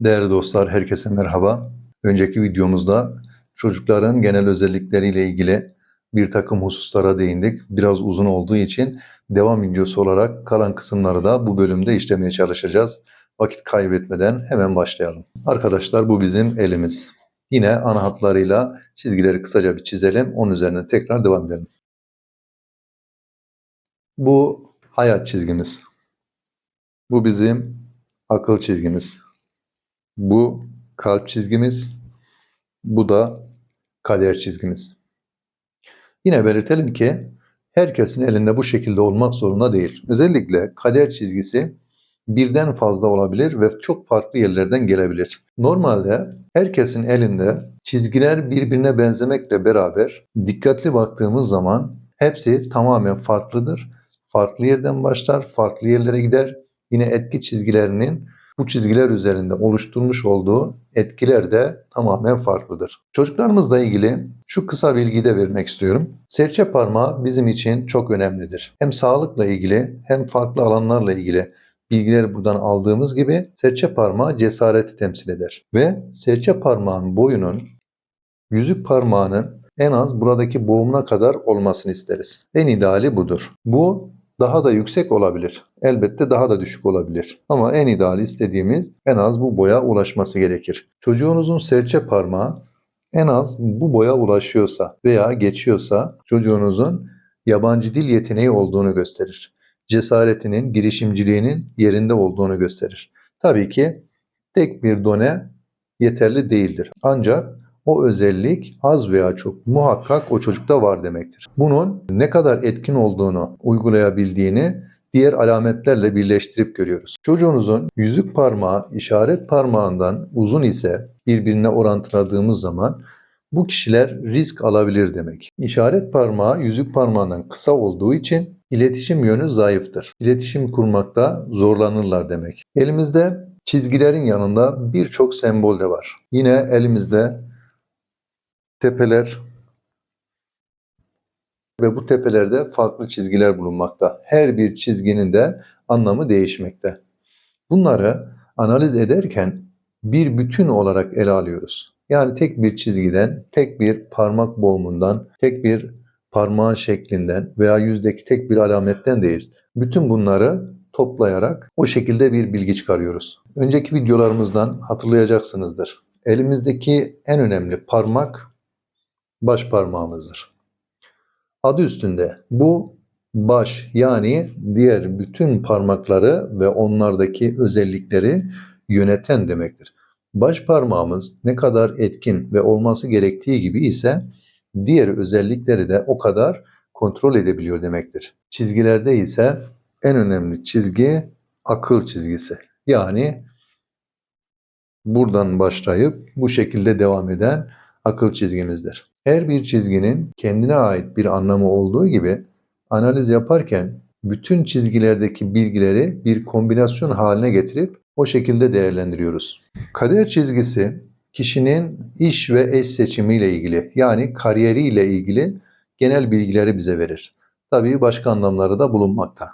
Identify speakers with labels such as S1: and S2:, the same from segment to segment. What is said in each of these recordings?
S1: Değerli dostlar, herkese merhaba. Önceki videomuzda çocukların genel özellikleriyle ilgili bir takım hususlara değindik. Biraz uzun olduğu için devam videosu olarak kalan kısımları da bu bölümde işlemeye çalışacağız. Vakit kaybetmeden hemen başlayalım. Arkadaşlar bu bizim elimiz. Yine ana hatlarıyla çizgileri kısaca bir çizelim. Onun üzerine tekrar devam edelim. Bu hayat çizgimiz. Bu bizim akıl çizgimiz. Bu kalp çizgimiz. Bu da kader çizgimiz. Yine belirtelim ki herkesin elinde bu şekilde olmak zorunda değil. Özellikle kader çizgisi birden fazla olabilir ve çok farklı yerlerden gelebilir. Normalde herkesin elinde çizgiler birbirine benzemekle beraber dikkatli baktığımız zaman hepsi tamamen farklıdır. Farklı yerden başlar, farklı yerlere gider. Yine etki çizgilerinin bu çizgiler üzerinde oluşturmuş olduğu etkiler de tamamen farklıdır. Çocuklarımızla ilgili şu kısa bilgiyi de vermek istiyorum. Serçe parmağı bizim için çok önemlidir. Hem sağlıkla ilgili hem farklı alanlarla ilgili bilgileri buradan aldığımız gibi serçe parmağı cesareti temsil eder. Ve serçe parmağın boyunun yüzük parmağının en az buradaki boğumuna kadar olmasını isteriz. En ideali budur. Bu daha da yüksek olabilir. Elbette daha da düşük olabilir. Ama en ideali istediğimiz en az bu boya ulaşması gerekir. Çocuğunuzun serçe parmağı en az bu boya ulaşıyorsa veya geçiyorsa çocuğunuzun yabancı dil yeteneği olduğunu gösterir. Cesaretinin, girişimciliğinin yerinde olduğunu gösterir. Tabii ki tek bir done yeterli değildir. Ancak o özellik az veya çok muhakkak o çocukta var demektir. Bunun ne kadar etkin olduğunu uygulayabildiğini diğer alametlerle birleştirip görüyoruz. Çocuğunuzun yüzük parmağı işaret parmağından uzun ise birbirine orantıladığımız zaman bu kişiler risk alabilir demek. İşaret parmağı yüzük parmağından kısa olduğu için iletişim yönü zayıftır. İletişim kurmakta zorlanırlar demek. Elimizde çizgilerin yanında birçok sembol de var. Yine elimizde tepeler ve bu tepelerde farklı çizgiler bulunmakta. Her bir çizginin de anlamı değişmekte. Bunları analiz ederken bir bütün olarak ele alıyoruz. Yani tek bir çizgiden, tek bir parmak boğumundan, tek bir parmağın şeklinden veya yüzdeki tek bir alametten değil. Bütün bunları toplayarak o şekilde bir bilgi çıkarıyoruz. Önceki videolarımızdan hatırlayacaksınızdır. Elimizdeki en önemli parmak baş parmağımızdır. Adı üstünde bu baş yani diğer bütün parmakları ve onlardaki özellikleri yöneten demektir. Baş parmağımız ne kadar etkin ve olması gerektiği gibi ise diğer özellikleri de o kadar kontrol edebiliyor demektir. Çizgilerde ise en önemli çizgi akıl çizgisi. Yani buradan başlayıp bu şekilde devam eden akıl çizgimizdir. Her bir çizginin kendine ait bir anlamı olduğu gibi analiz yaparken bütün çizgilerdeki bilgileri bir kombinasyon haline getirip o şekilde değerlendiriyoruz. Kader çizgisi kişinin iş ve eş seçimiyle ilgili yani kariyeriyle ilgili genel bilgileri bize verir. Tabii başka anlamları da bulunmakta.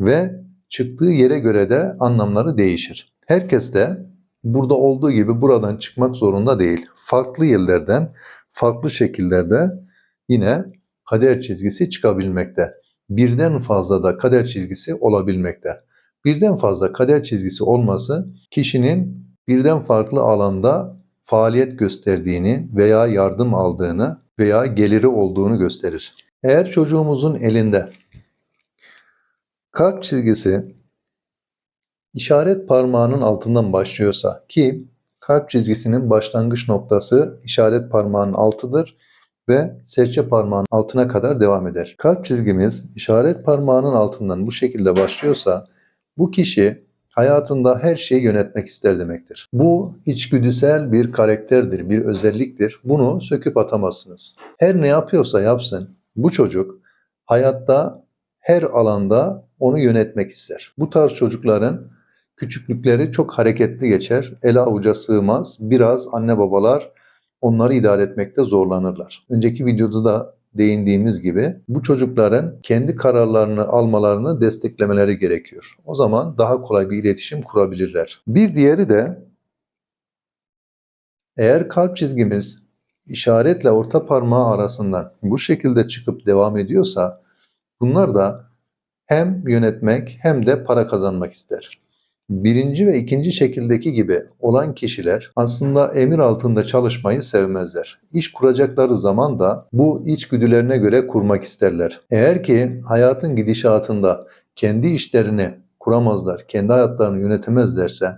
S1: Ve çıktığı yere göre de anlamları değişir. Herkes de burada olduğu gibi buradan çıkmak zorunda değil. Farklı yerlerden farklı şekillerde yine kader çizgisi çıkabilmekte. Birden fazla da kader çizgisi olabilmekte. Birden fazla kader çizgisi olması kişinin birden farklı alanda faaliyet gösterdiğini veya yardım aldığını veya geliri olduğunu gösterir. Eğer çocuğumuzun elinde kalp çizgisi işaret parmağının altından başlıyorsa ki kalp çizgisinin başlangıç noktası işaret parmağının altıdır ve serçe parmağının altına kadar devam eder. Kalp çizgimiz işaret parmağının altından bu şekilde başlıyorsa bu kişi hayatında her şeyi yönetmek ister demektir. Bu içgüdüsel bir karakterdir, bir özelliktir. Bunu söküp atamazsınız. Her ne yapıyorsa yapsın bu çocuk hayatta her alanda onu yönetmek ister. Bu tarz çocukların Küçüklükleri çok hareketli geçer, ele avuca sığmaz. Biraz anne babalar onları idare etmekte zorlanırlar. Önceki videoda da değindiğimiz gibi bu çocukların kendi kararlarını almalarını desteklemeleri gerekiyor. O zaman daha kolay bir iletişim kurabilirler. Bir diğeri de Eğer kalp çizgimiz işaretle orta parmağı arasından bu şekilde çıkıp devam ediyorsa bunlar da hem yönetmek hem de para kazanmak ister. Birinci ve ikinci şekildeki gibi olan kişiler aslında emir altında çalışmayı sevmezler. İş kuracakları zaman da bu içgüdülerine göre kurmak isterler. Eğer ki hayatın gidişatında kendi işlerini kuramazlar, kendi hayatlarını yönetemezlerse,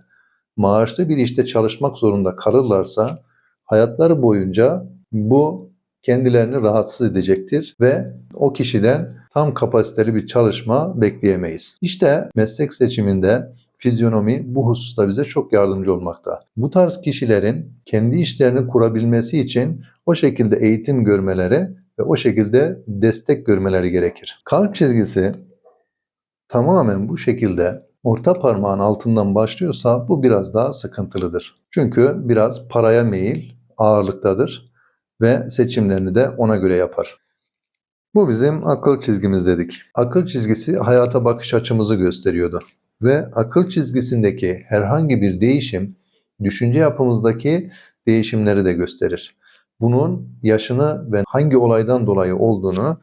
S1: maaşlı bir işte çalışmak zorunda kalırlarsa hayatları boyunca bu kendilerini rahatsız edecektir ve o kişiden tam kapasiteli bir çalışma bekleyemeyiz. İşte meslek seçiminde fizyonomi bu hususta bize çok yardımcı olmakta. Bu tarz kişilerin kendi işlerini kurabilmesi için o şekilde eğitim görmeleri ve o şekilde destek görmeleri gerekir. Kalp çizgisi tamamen bu şekilde orta parmağın altından başlıyorsa bu biraz daha sıkıntılıdır. Çünkü biraz paraya meyil ağırlıktadır ve seçimlerini de ona göre yapar. Bu bizim akıl çizgimiz dedik. Akıl çizgisi hayata bakış açımızı gösteriyordu. Ve akıl çizgisindeki herhangi bir değişim düşünce yapımızdaki değişimleri de gösterir. Bunun yaşını ve hangi olaydan dolayı olduğunu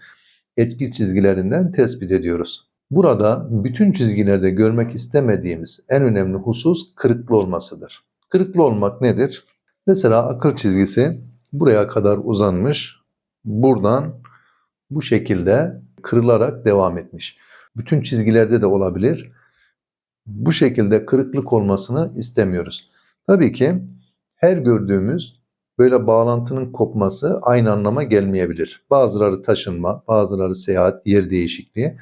S1: etki çizgilerinden tespit ediyoruz. Burada bütün çizgilerde görmek istemediğimiz en önemli husus kırıklı olmasıdır. Kırıklı olmak nedir? Mesela akıl çizgisi buraya kadar uzanmış. Buradan bu şekilde kırılarak devam etmiş. Bütün çizgilerde de olabilir. Bu şekilde kırıklık olmasını istemiyoruz. Tabii ki her gördüğümüz böyle bağlantının kopması aynı anlama gelmeyebilir. Bazıları taşınma, bazıları seyahat, yer değişikliği.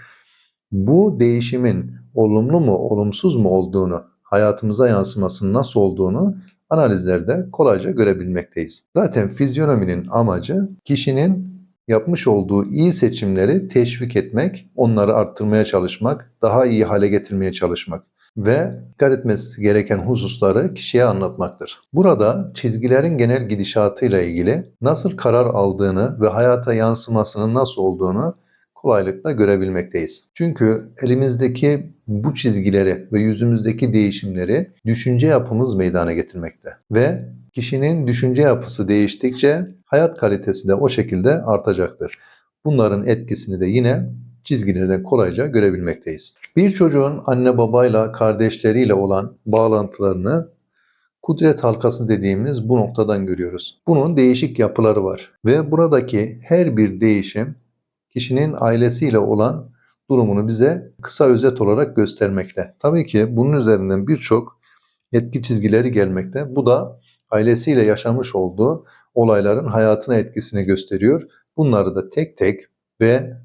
S1: Bu değişimin olumlu mu, olumsuz mu olduğunu, hayatımıza yansımasının nasıl olduğunu analizlerde kolayca görebilmekteyiz. Zaten fizyonominin amacı kişinin yapmış olduğu iyi seçimleri teşvik etmek, onları arttırmaya çalışmak, daha iyi hale getirmeye çalışmak ve dikkat etmesi gereken hususları kişiye anlatmaktır. Burada çizgilerin genel gidişatıyla ilgili nasıl karar aldığını ve hayata yansımasının nasıl olduğunu kolaylıkla görebilmekteyiz. Çünkü elimizdeki bu çizgileri ve yüzümüzdeki değişimleri düşünce yapımız meydana getirmekte. Ve kişinin düşünce yapısı değiştikçe hayat kalitesi de o şekilde artacaktır. Bunların etkisini de yine çizgilerden kolayca görebilmekteyiz. Bir çocuğun anne babayla, kardeşleriyle olan bağlantılarını kudret halkası dediğimiz bu noktadan görüyoruz. Bunun değişik yapıları var ve buradaki her bir değişim kişinin ailesiyle olan durumunu bize kısa özet olarak göstermekte. Tabii ki bunun üzerinden birçok etki çizgileri gelmekte. Bu da ailesiyle yaşamış olduğu olayların hayatına etkisini gösteriyor. Bunları da tek tek ve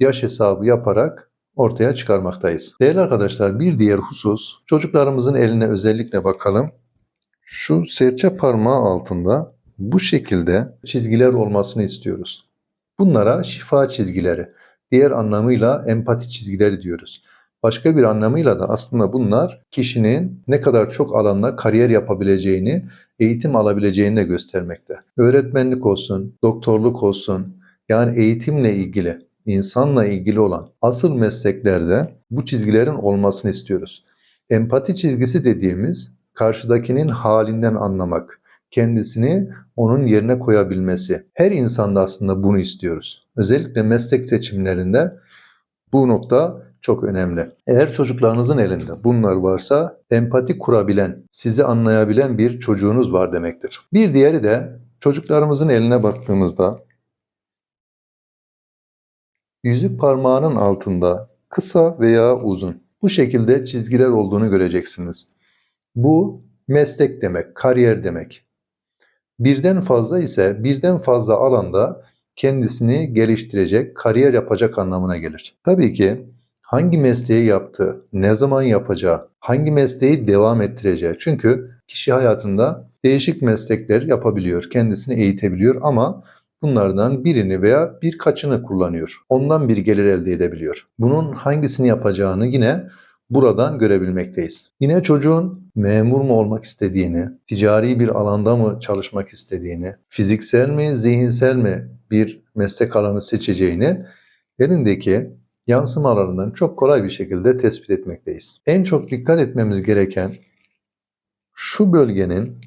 S1: yaş hesabı yaparak ortaya çıkarmaktayız. Değerli arkadaşlar bir diğer husus çocuklarımızın eline özellikle bakalım. Şu serçe parmağı altında bu şekilde çizgiler olmasını istiyoruz. Bunlara şifa çizgileri, diğer anlamıyla empati çizgileri diyoruz. Başka bir anlamıyla da aslında bunlar kişinin ne kadar çok alanda kariyer yapabileceğini, eğitim alabileceğini de göstermekte. Öğretmenlik olsun, doktorluk olsun, yani eğitimle ilgili, insanla ilgili olan asıl mesleklerde bu çizgilerin olmasını istiyoruz. Empati çizgisi dediğimiz karşıdakinin halinden anlamak, kendisini onun yerine koyabilmesi. Her insanda aslında bunu istiyoruz. Özellikle meslek seçimlerinde bu nokta çok önemli. Eğer çocuklarınızın elinde bunlar varsa empati kurabilen, sizi anlayabilen bir çocuğunuz var demektir. Bir diğeri de çocuklarımızın eline baktığımızda yüzük parmağının altında kısa veya uzun bu şekilde çizgiler olduğunu göreceksiniz. Bu meslek demek, kariyer demek. Birden fazla ise birden fazla alanda kendisini geliştirecek, kariyer yapacak anlamına gelir. Tabii ki hangi mesleği yaptığı, ne zaman yapacağı, hangi mesleği devam ettireceği. Çünkü kişi hayatında değişik meslekler yapabiliyor, kendisini eğitebiliyor ama bunlardan birini veya birkaçını kullanıyor. Ondan bir gelir elde edebiliyor. Bunun hangisini yapacağını yine buradan görebilmekteyiz. Yine çocuğun memur mu olmak istediğini, ticari bir alanda mı çalışmak istediğini, fiziksel mi, zihinsel mi bir meslek alanı seçeceğini elindeki yansımalarından çok kolay bir şekilde tespit etmekteyiz. En çok dikkat etmemiz gereken şu bölgenin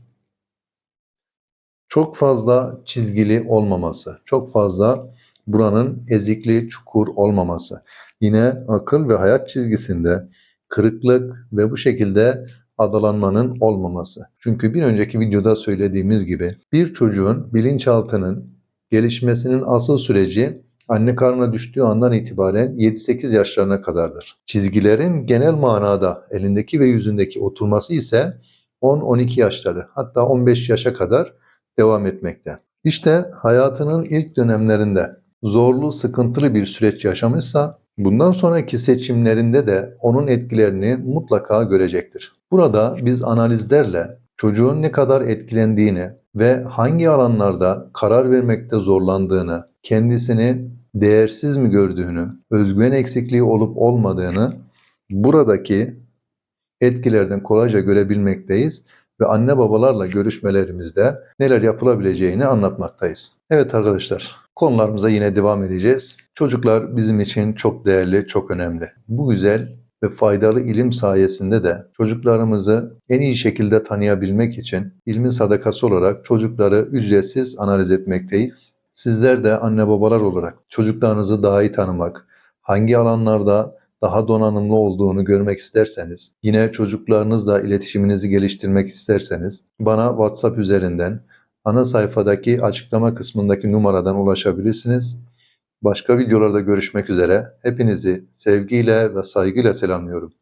S1: Çok fazla çizgili olmaması, çok fazla buranın ezikli, çukur olmaması. Yine akıl ve hayat çizgisinde kırıklık ve bu şekilde adalanmanın olmaması. Çünkü bir önceki videoda söylediğimiz gibi bir çocuğun bilinçaltının gelişmesinin asıl süreci anne karnına düştüğü andan itibaren 7-8 yaşlarına kadardır. Çizgilerin genel manada elindeki ve yüzündeki oturması ise 10-12 yaşları hatta 15 yaşa kadar devam etmekte. İşte hayatının ilk dönemlerinde zorlu, sıkıntılı bir süreç yaşamışsa bundan sonraki seçimlerinde de onun etkilerini mutlaka görecektir. Burada biz analizlerle çocuğun ne kadar etkilendiğini ve hangi alanlarda karar vermekte zorlandığını, kendisini değersiz mi gördüğünü, özgüven eksikliği olup olmadığını buradaki etkilerden kolayca görebilmekteyiz ve anne babalarla görüşmelerimizde neler yapılabileceğini anlatmaktayız. Evet arkadaşlar, konularımıza yine devam edeceğiz. Çocuklar bizim için çok değerli, çok önemli. Bu güzel ve faydalı ilim sayesinde de çocuklarımızı en iyi şekilde tanıyabilmek için ilmin sadakası olarak çocukları ücretsiz analiz etmekteyiz. Sizler de anne babalar olarak çocuklarınızı daha iyi tanımak, hangi alanlarda daha donanımlı olduğunu görmek isterseniz, yine çocuklarınızla iletişiminizi geliştirmek isterseniz bana WhatsApp üzerinden ana sayfadaki açıklama kısmındaki numaradan ulaşabilirsiniz. Başka videolarda görüşmek üzere. Hepinizi sevgiyle ve saygıyla selamlıyorum.